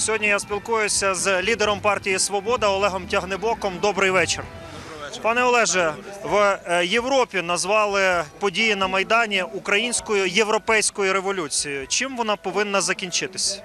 Сьогодні я спілкуюся з лідером партії Свобода Олегом Тягнебоком. Добрий вечір. Пане Олеже, в е, Європі назвали події на Майдані українською європейською революцією. Чим вона повинна закінчитись?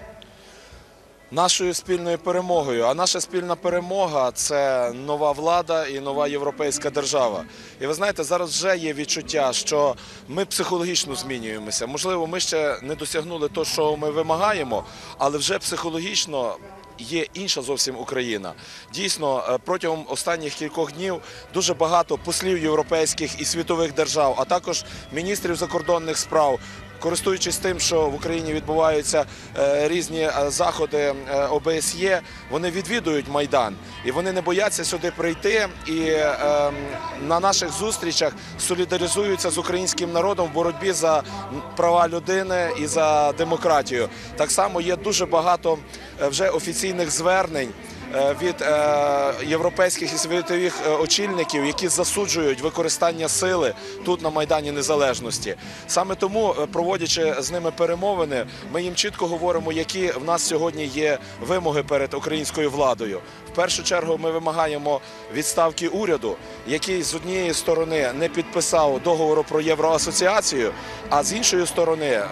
Нашою спільною перемогою. А наша спільна перемога це нова влада і нова європейська держава. І ви знаєте, зараз вже є відчуття, що ми психологічно змінюємося. Можливо, ми ще не досягнули того, що ми вимагаємо, але вже психологічно. Є інша зовсім Україна. Дійсно, е, протягом останніх кількох днів дуже багато послів європейських і світових держав, а також міністрів закордонних справ користуючись тим, що в Україні відбуваються е, різні е, заходи е, ОБСЄ, вони відвідують майдан і вони не бояться сюди прийти і е, на наших зустрічах солідаризуються з українським народом в боротьбі за права людини і за демократію. Так само є дуже багато вже офіційних звернень від е, європейських і світових е, очільників, які засуджують використання сили тут на Майдані Незалежності. Саме тому, е, проводячи з ними перемовини, ми їм чітко говоримо, які в нас сьогодні є вимоги перед українською владою. В першу чергу ми вимагаємо відставки уряду, який з однієї сторони не підписав договору про євроасоціацію, а з іншої сторони е,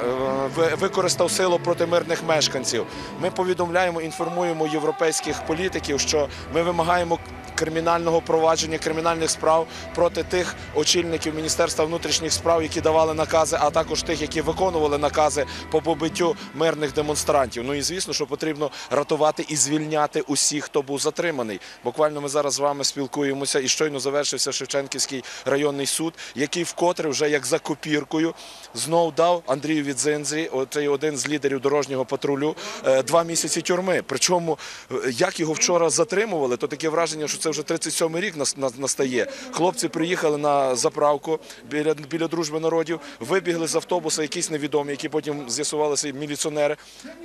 ви- використав силу проти мирних мешканців. Ми повідомляємо, інформуємо європейських політиків, що ми вимагаємо кримінального провадження кримінальних справ проти тих очільників Міністерства внутрішніх справ, які давали накази, а також тих, які виконували накази по побиттю мирних демонстрантів. Ну і звісно, що потрібно рятувати і звільняти усіх, хто був затриманий. Буквально ми зараз з вами спілкуємося, і щойно завершився Шевченківський районний суд, який вкотре вже як за копіркою знов дав Андрію Відзинзі, цей один з лідерів дорожнього патрулю, е, два місяці тюрми. Причому е, як його вчора затримували, то таке враження, що це вже 37-й рік нас- нас- настає. Хлопці приїхали на заправку біля, біля дружби народів, вибігли з автобуса якісь невідомі, які потім з'ясувалися міліціонери.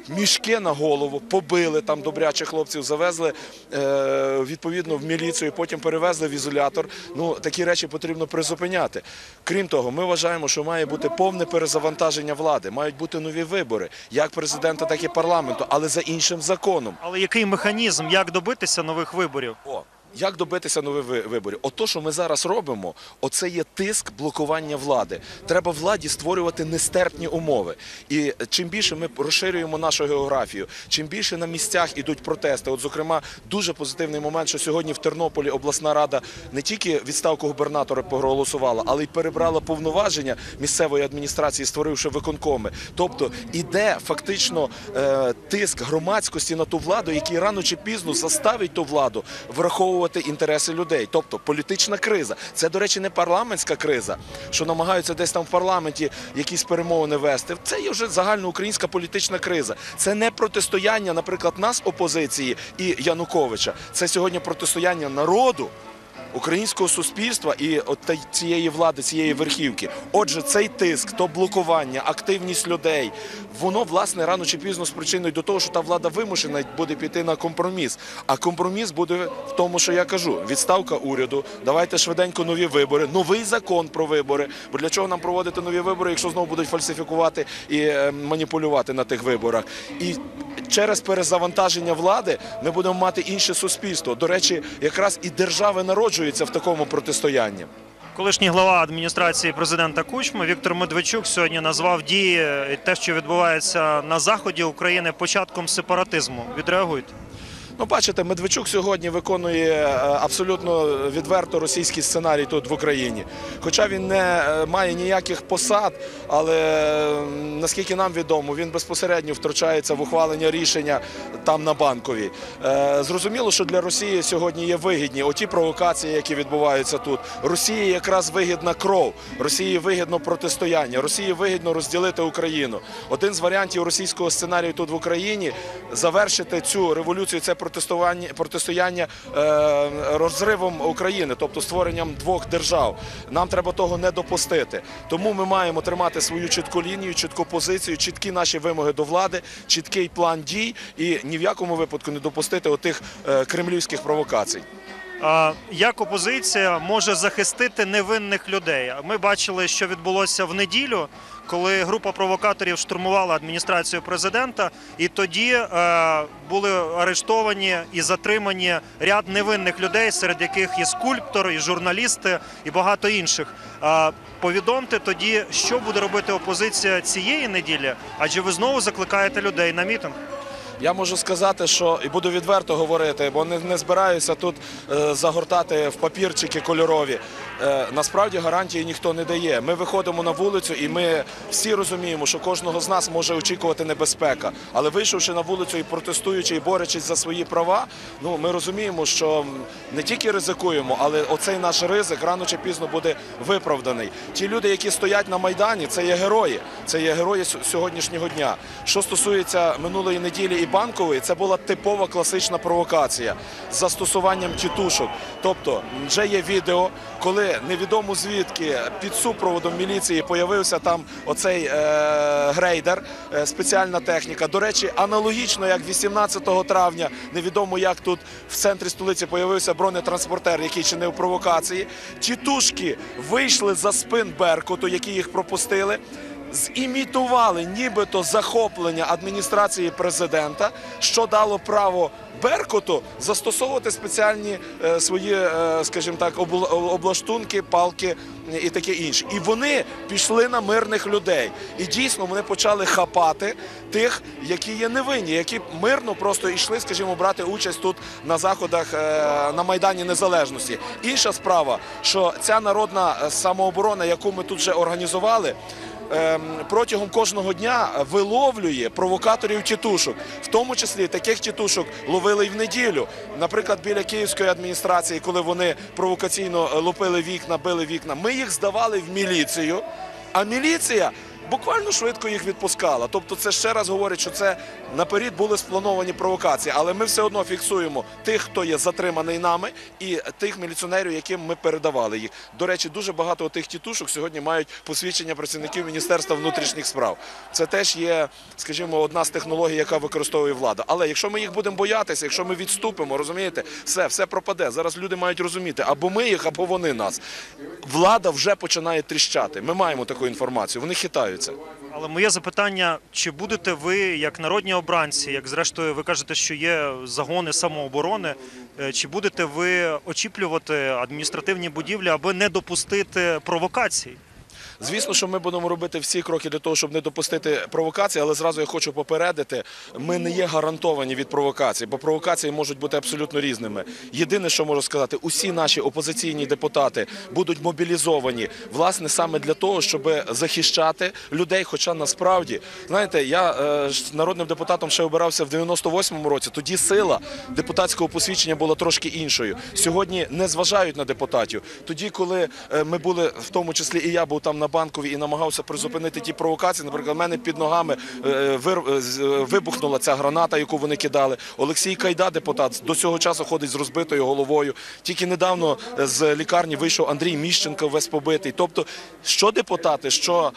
Мішки на голову побили там добряче хлопців, завезли е, відповідно в міліцію, потім перевезли в ізолятор. Ну такі речі потрібно призупиняти. Крім того, ми вважаємо, що має бути повне перезавантаження влади, мають бути нові вибори, як президента, так і парламенту, але за іншим законом. Але який механізм, як добитися нових виборів? О, як добитися нових виборів? Ото, що ми зараз робимо, оце є тиск блокування влади. Треба владі створювати нестерпні умови. І чим більше ми розширюємо нашу географію, чим більше на місцях ідуть протести. От, зокрема, дуже позитивний момент, що сьогодні в Тернополі обласна рада не тільки відставку губернатора проголосувала, але й перебрала повноваження місцевої адміністрації, створивши виконкоми. Тобто іде фактично е, тиск громадськості на ту владу, який рано чи пізно заставить ту владу враховувати інтереси людей. Тобто політична криза. Це, до речі, не парламентська криза, що намагаються десь там в парламенті якісь перемовини вести. Це є вже загальноукраїнська політична криза. Це не протистояння, наприклад, нас опозиції і Януковича. Це сьогодні протистояння народу українського суспільства і от цієї влади, цієї верхівки. Отже, цей тиск, то блокування, активність людей, воно власне рано чи пізно спричинить до того, що та влада вимушена буде піти на компроміс. А компроміс буде в тому, що я кажу: відставка уряду. Давайте швиденько нові вибори, новий закон про вибори. Бо для чого нам проводити нові вибори, якщо знову будуть фальсифікувати і е, маніпулювати на тих виборах? І через перезавантаження влади ми будемо мати інше суспільство. До речі, якраз і держави народжуються в такому протистоянні. Колишній глава адміністрації президента Кучми Віктор Медведчук сьогодні назвав дії те, що відбувається на заході України, початком сепаратизму. Відреагуйте. Ну, бачите, Медведчук сьогодні виконує е, абсолютно відверто російський сценарій тут в Україні. Хоча він не е, має ніяких посад, але е, наскільки нам відомо, він безпосередньо втручається в ухвалення рішення там на банковій. Зрозуміло, що для Росії сьогодні є вигідні оті провокації, які відбуваються тут. Росії якраз вигідна кров, Росії вигідно протистояння, Росії вигідно розділити Україну. Один з варіантів російського сценарію тут в Україні завершити цю революцію, це протистояння, протистояння е, розривом України, тобто створенням двох держав. Нам треба того не допустити. Тому ми маємо тримати свою чітку лінію, чітку позицію, чіткі наші вимоги до влади, чіткий план дій і ні в якому випадку не допустити отих е, кремлівських провокацій. Як опозиція може захистити невинних людей? Ми бачили, що відбулося в неділю, коли група провокаторів штурмувала адміністрацію президента, і тоді е, були арештовані і затримані ряд невинних людей, серед яких і скульптор, і журналісти, і багато інших. Повідомте тоді, що буде робити опозиція цієї неділі, адже ви знову закликаєте людей на мітинг. Я можу сказати, що і буду відверто говорити, бо не, не збираюся тут е, загортати в папірчики кольорові. Е, насправді гарантії ніхто не дає. Ми виходимо на вулицю, і ми всі розуміємо, що кожного з нас може очікувати небезпека. Але вийшовши на вулицю і протестуючи, і борючись за свої права, ну ми розуміємо, що не тільки ризикуємо, але оцей наш ризик рано чи пізно буде виправданий. Ті люди, які стоять на майдані, це є герої. Це є герої сьогоднішнього дня. Що стосується минулої неділі і банкової, це була типова класична провокація з застосуванням тітушок. Тобто вже є відео, коли невідомо звідки під супроводом міліції появився там оцей е, грейдер, е, спеціальна техніка. До речі, аналогічно як 18 травня, невідомо як тут в центрі столиці появився бронетранспортер, який чинив провокації. Тітушки вийшли за спин Беркуту, які їх пропустили зімітували нібито захоплення адміністрації президента, що дало право Беркуту застосовувати спеціальні е, свої, е, скажімо так, обл- облаштунки, палки і таке інше. І вони пішли на мирних людей. І дійсно вони почали хапати тих, які є невинні, які мирно просто йшли, скажімо, брати участь тут на заходах е, на Майдані Незалежності. Інша справа, що ця народна самооборона, яку ми тут вже організували протягом кожного дня виловлює провокаторів тітушок. В тому числі таких тітушок ловили й в неділю. Наприклад, біля київської адміністрації, коли вони провокаційно лопили лупили вікна, били вікна, ми їх здавали в міліцію, а міліція. Буквально швидко їх відпускала. Тобто, це ще раз говорить, що це наперед були сплановані провокації, але ми все одно фіксуємо тих, хто є затриманий нами, і тих міліціонерів, яким ми передавали їх. До речі, дуже багато тих тітушок сьогодні мають посвідчення працівників Міністерства внутрішніх справ. Це теж є, скажімо, одна з технологій, яка використовує влада. Але якщо ми їх будемо боятися, якщо ми відступимо, розумієте, все, все пропаде. Зараз люди мають розуміти, або ми їх, або вони нас. Влада вже починає тріщати. Ми маємо таку інформацію. Вони хитаються. Але моє запитання: чи будете ви, як народні обранці, як зрештою ви кажете, що є загони самооборони, е, чи будете ви очіплювати адміністративні будівлі, аби не допустити провокацій? Звісно, що ми будемо робити всі кроки для того, щоб не допустити провокації, але зразу я хочу попередити, ми не є гарантовані від провокацій, бо провокації можуть бути абсолютно різними. Єдине, що можу сказати, усі наші опозиційні депутати будуть мобілізовані власне саме для того, щоб захищати людей. Хоча насправді, знаєте, я е, народним депутатом ще обирався в 98-му році. Тоді сила депутатського посвідчення була трошки іншою. Сьогодні не зважають на депутатів. Тоді, коли е, ми були, в тому числі і я був там на банковій і намагався призупинити ті провокації. Наприклад, в мене під ногами е, е, е, вибухнула ця граната, яку вони кидали. Олексій Кайда, депутат, до цього часу ходить з розбитою головою. Тільки недавно з лікарні вийшов Андрій Міщенко, весь побитий. Тобто, що депутати, що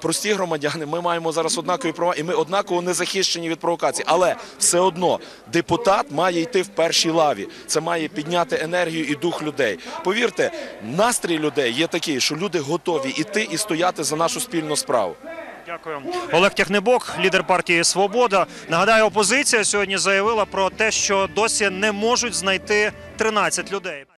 прості громадяни, ми маємо зараз однакові права, і ми однаково не захищені від провокацій. Але все одно депутат має йти в першій лаві. Це має підняти енергію і дух людей. Повірте, настрій людей є такий, що люди готові йти і стояти за нашу спільну справу. Дякую. Олег Тягнебок, лідер партії Свобода. Нагадаю, опозиція сьогодні заявила про те, що досі не можуть знайти 13 людей.